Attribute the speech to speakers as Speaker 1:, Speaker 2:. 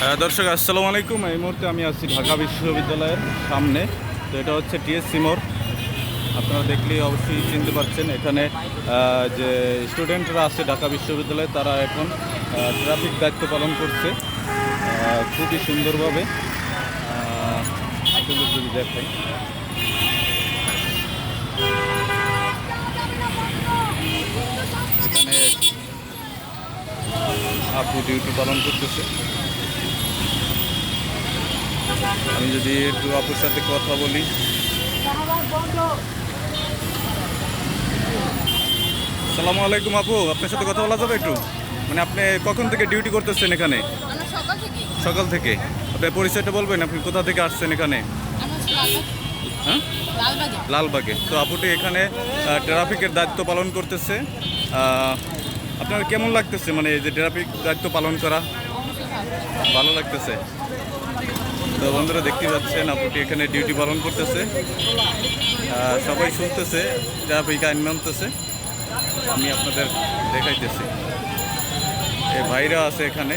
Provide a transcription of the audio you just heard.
Speaker 1: দর্শক, আসসালামু আলাইকুম। এই মুহূর্তে আমি আছি ঢাকা বিশ্ববিদ্যালয়ের সামনে। তো এটা হচ্ছে টিএসসি মোড়। আপনারা দেখলেই অবশ্যই চিনতে পারছেন, এখানে যে স্টুডেন্টরা আছে ঢাকা বিশ্ববিদ্যালয়ে, তারা এখন ট্রাফিক দায়িত্ব পালন করছে খুবই সুন্দরভাবে। যদি দেখাই। এখানে আপু ডিউটি পালন করতেছে। আমি যদি একটু আপুর সাথে কথা বলি। সালামু আলাইকুম আপু আপনার সাথে কথা বলা যাবে একটু? মানে আপনি কখন থেকে ডিউটি করতেছেন এখানে?
Speaker 2: সকাল থেকে।
Speaker 1: আপনার পরিচয়টা বলবেন আপনি কোথা থেকে আসছেন এখানে? হ্যাঁ?
Speaker 2: লালবাগে।
Speaker 1: তো আপুটি এখানে ট্রাফিকের দায়িত্ব পালন করতেছে। আপনার কেমন লাগতেছে? মানে এই যে ট্রাফিক দায়িত্ব পালন করা?
Speaker 2: ভালো
Speaker 1: লাগতেছে। তো বন্ধুরা দেখতে পাচ্ছেন, আপুটি এখানে ডিউটি পালন করতেছে। সবাই শুনতেছে ট্রাফিক আইন মানতেছে আমি আপনাদের দেখাইতেছি। এই ভাইরা আছে এখানে।